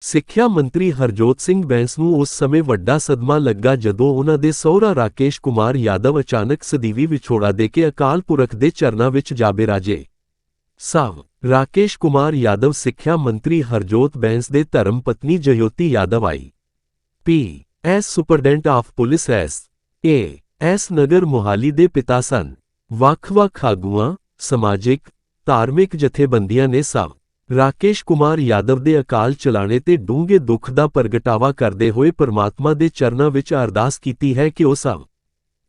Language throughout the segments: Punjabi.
ਸਿੱਖਿਆ ਮੰਤਰੀ ਹਰਜੋਤ ਸਿੰਘ ਬੈਂਸ ਨੂੰ ਉਸ ਸਮੇਂ ਵੱਡਾ ਸਦਮਾ ਲੱਗਾ ਜਦੋਂ ਉਹਨਾਂ ਦੇ ਸਹੁਰਾ ਰਾਕੇਸ਼ ਕੁਮਾਰ ਯਾਦਵ ਅਚਾਨਕ ਸਦੀਵੀ ਵਿਛੋੜਾ ਦੇ ਕੇ ਅਕਾਲ ਪੁਰਖ ਦੇ ਚਰਨਾਂ ਵਿੱਚ ਜਾ ਬਿਰਾਜੇ। ਸਾਵ, ਰਾਕੇਸ਼ ਕੁਮਾਰ ਯਾਦਵ ਸਿੱਖਿਆ ਮੰਤਰੀ ਹਰਜੋਤ ਬੈਂਸ ਦੇ ਧਰਮ ਪਤਨੀ Jyoti Yadav I. P, S superintendent of police S, A, S Nagar Mohali ਦੇ ਪਿਤਾ ਸਨ। ਵੱਖ-ਵੱਖ ਆਗੂਆਂ, ਸਮਾਜਿਕ, ਧਾਰਮਿਕ ਜਥੇਬੰਦੀਆਂ ਨੇ ਸਭ ਰਾਕੇਸ਼ ਕੁਮਾਰ ਯਾਦਵ ਦੇ ਅਕਾਲ ਚਲਾਣੇ ਤੇ ਡੂੰਘੇ ਦੁੱਖ ਦਾ ਪ੍ਰਗਟਾਵਾ ਕਰਦੇ ਹੋਏ ਪਰਮਾਤਮਾ ਦੇ ਚਰਨਾਂ ਵਿੱਚ ਅਰਦਾਸ ਕੀਤੀ ਹੈ ਕਿ ਉਹ ਸਭ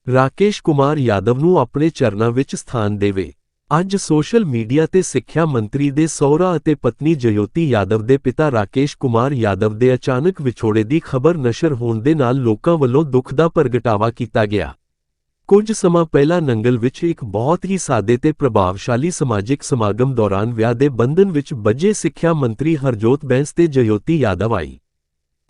ਰਾਕੇਸ਼ ਕੁਮਾਰ ਯਾਦਵ ਨੂੰ ਆਪਣੇ ਚਰਨਾਂ ਵਿੱਚ ਸਥਾਨ ਦੇਵੇ। ਅੱਜ ਸੋਸ਼ਲ ਮੀਡੀਆ ਤੇ ਸਿੱਖਿਆ ਮੰਤਰੀ ਦੇ ਸਹੁਰਾ ਅਤੇ ਪਤਨੀ ਜਯੋਤੀ ਯਾਦਵ ਦੇ ਪਿਤਾ ਰਾਕੇਸ਼ ਕੁਮਾਰ ਯਾਦਵ ਦੇ ਅਚਾਨਕ ਵਿਛੋੜੇ ਦੀ ਖਬਰ ਨਸ਼ਰ ਹੋਣ ਦੇ ਨਾਲ ਲੋਕਾਂ ਵੱਲੋਂ ਦੁੱਖ ਦਾ ਪ੍ਰਗਟਾਵਾ ਕੀਤਾ ਗਿਆ। ਕੁਝ ਸਮਾਂ ਪਹਿਲਾਂ ਨੰਗਲ ਵਿੱਚ ਇੱਕ ਬਹੁਤ ਹੀ ਸਾਦੇ ਤੇ ਪ੍ਰਭਾਵਸ਼ਾਲੀ ਸਮਾਜਿਕ ਸਮਾਗਮ ਦੌਰਾਨ ਵਿਆਹ ਦੇ ਬੰਧਨ ਵਿੱਚ ਬੱਝੇ ਸਿੱਖਿਆ ਮੰਤਰੀ ਹਰਜੋਤ ਬੈਂਸ ਤੇ Jyoti Yadav I.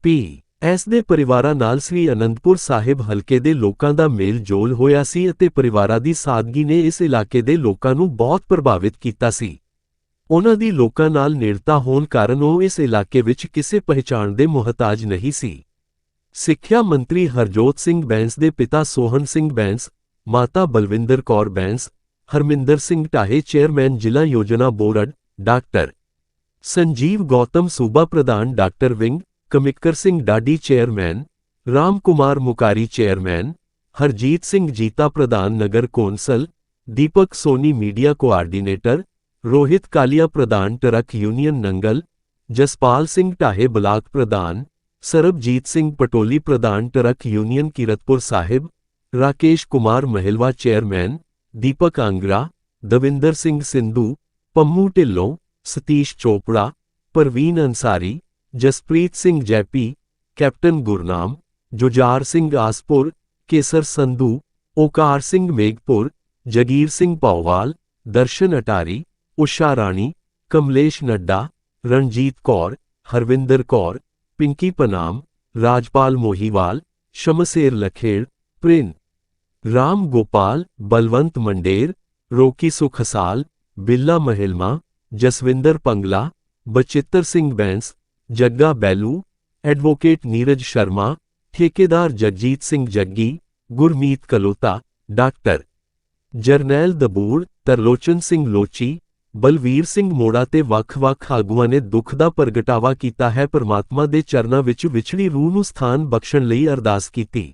P. S ਦੇ ਪਰਿਵਾਰਾਂ ਨਾਲ ਸ੍ਰੀ ਅਨੰਦਪੁਰ ਸਾਹਿਬ ਹਲਕੇ ਦੇ ਲੋਕਾਂ ਦਾ ਮੇਲ ਜੋਲ ਹੋਇਆ ਸੀ ਅਤੇ ਪਰਿਵਾਰਾਂ ਦੀ ਸਾਦਗੀ ਨੇ ਇਸ ਇਲਾਕੇ ਦੇ ਲੋਕਾਂ ਨੂੰ ਬਹੁਤ ਪ੍ਰਭਾਵਿਤ ਕੀਤਾ ਸੀ। ਉਹਨਾਂ ਦੀ ਲੋਕਾਂ ਨਾਲ ਨੇੜਤਾ ਹੋਣ ਕਾਰਨ ਉਹ ਇਸ ਇਲਾਕੇ ਵਿੱਚ ਕਿਸੇ ਪਹਿਚਾਣ ਦੇ ਮੁਹਤਾਜ ਨਹੀਂ ਸੀ। ਸਿੱਖਿਆ ਮੰਤਰੀ ਹਰਜੋਤ ਸਿੰਘ ਬੈਂਸ ਦੇ ਪਿਤਾ ਸੋਹਨ ਸਿੰਘ ਬੈਂਸ ਮਾਤਾ ਬਲਵਿੰਦਰ ਕੌਰ ਬੈਂਸ ਹਰਮਿੰਦਰ ਸਿੰਘ ਢਾਹੇ ਚੇਅਰਮੈਨ ਜ਼ਿਲ੍ਹਾ ਯੋਜਨਾ ਬੋਰਡ ਡਾਕਟਰ ਸੰਜੀਵ ਗੌਤਮ ਸੂਬਾ ਪ੍ਰਧਾਨ doctor wing ਕਮਿਕਰ Singh ਡਾਡੀ chairman Ram Kumar ਮੁਕਾਰੀ chairman Harjeet Singh Jeeta ਪ੍ਰਧਾਨ ਨਗਰ council Deepak Soni media coordinator Rohit Kalia ਪ੍ਰਧਾਨ truck union Nangal Jaspal Singh Dhahe block ਪ੍ਰਧਾਨ सरबजीत सिंह पटोली प्रधान truck union Kiratpur Sahib, Rakesh Kumar Mahalwa chairman, Deepak Angra, Davinder Singh Sindhu, Pammu Tillon, Satish Chopra, Parveen Ansari, Jaspreet Singh JP, captain Gurnam, Jujhar Singh Aaspur, Kesar Sandhu, Onkar Singh Meghpur, Jagir Singh Pauwal, Darshan Atari, Usha Rani Kamlesh Nadda, Ranjit Kaur, Harvinder Kaur Pinki Panam, Rajpal Mohiwal Shamsher Lakhed, प्रिन, Ram Gopal, Balwant Mander, Rocky Sukhsal, बिल्ला महिलमा, जसविंदर पंगला, बचित्तर सिंह बैंस, जग्गा बैलू, एडवोकेट नीरज शर्मा, ठेकेदार जगजीत सिंह जग्गी, गुरमीत कलोता, डॉक्टर, जर्नैल दबूर, तरलोचन सिंह लोची ਬਲਵੀਰ ਸਿੰਘ ਮੋੜਾ ਤੇ ਵੱਖ-ਵੱਖ ਆਗੂਆਂ ਨੇ ਦੁੱਖ ਦਾ ਪ੍ਰਗਟਾਵਾ ਕੀਤਾ ਹੈ। ਪਰਮਾਤਮਾ ਦੇ ਚਰਨਾਂ ਵਿੱਚ ਵਿਛੜੀ ਰੂਹ ਨੂੰ ਸਥਾਨ ਬਖਸ਼ਣ ਲਈ ਅਰਦਾਸ ਕੀਤੀ।